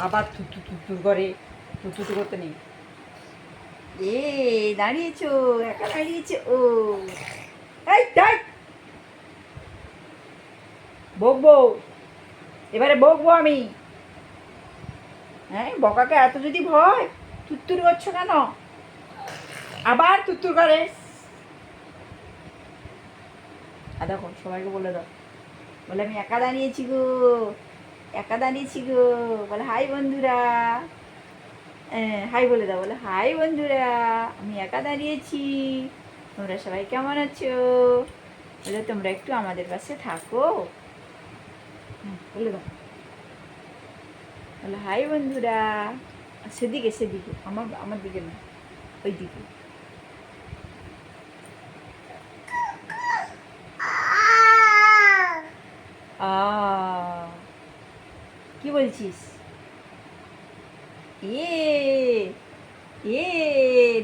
আবার থুতু থুতুর করে, থুতু করতে নেই। এ, দাঁড়িয়েছো, একা দাঁড়িয়েছো, ও। এই বকবো। এবারে বকবো আমি। হ্যাঁ বকাকে এত যদি ভয় তুত্তুর করছ কেন? আবার তুত্তুর করে। আর দেখো, সবাইকে বলে দাও। বলে, আমি একা দাঁড়িয়েছি গো। একা দাঁড়িয়েছি গো। বলে, হাই বন্ধুরা। হাই বলে দাও। বলে, হাই বন্ধুরা, আমি একা দাঁড়িয়েছি। তোমরা সবাই কেমন আছো? বলে, তোমরা একটু আমাদের পাশে থাকো। বলে দাও। বলে, হাই বন্ধুরা। সেদিকে সেদিকে, আমার আমার দিকে না ওই দিকে। কি বলছিস? এ এ,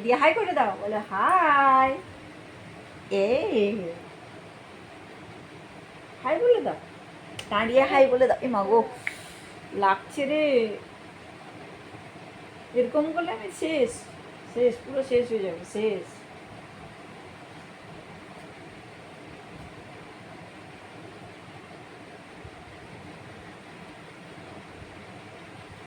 দিয়ে হাই করে দাও, বলে হাই এ হাই বলে দাও, দাঁড়িয়ে হাই বলে দাও, এ মাগো লাগছে রে, এরকম করলে আমি শেষ শেষ, পুরো শেষ হয়ে যাবে, শেষ।